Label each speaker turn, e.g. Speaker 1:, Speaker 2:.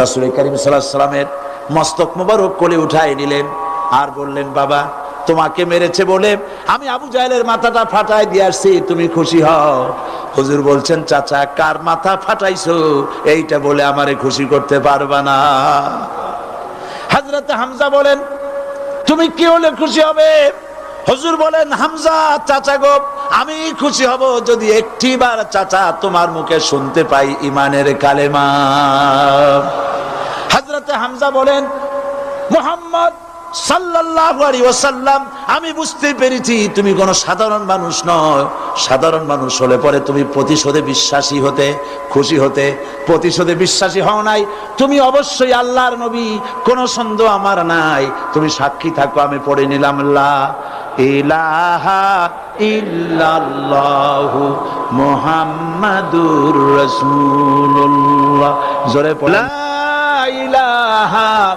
Speaker 1: রাসুল করিম সাল্লামের মস্তক মুবারক কোলে উঠাই নিলেন আর বললেন, বাবা, তোমাকে মেরেছে বলে আমি আবু জাহেলের মাথাটা ফাটাই দিয়ে আসছি, তুমি খুশি হও। হুজুর বলছেন, চাচা, কার মাথা ফাটাইছো? এইটা বলে আমারে খুশি করতে পারবা না। হাজরতে হামজা বলেন, তুমি কি হলে খুশি হবে? হুজুর বলেন, হামজা, চাচা গো আমি খুশি হব যদি একটিবার চাচা তোমার মুখে শুনতে পাই ইমানের কালেমা। হাজরতে হামজা বলেন, মোহাম্মদ আমি বুঝতে পেরেছি তুমি কোনো সাধারণ মানুষ নয়। সাধারণ মানুষ হলে পরে তুমি প্রতিশোধে বিশ্বাসী হতে, খুশি হতে, প্রতিশোধে বিশ্বাসী হও নাই। তুমি অবশ্যই আল্লাহর নবী, কোনো সন্দেহ আমার নাই। তুমি সাক্ষী থাকো, আমি পড়ে নিলাম, লা রাসূলুল্লাহ। জোরে পড়ে ইলাহা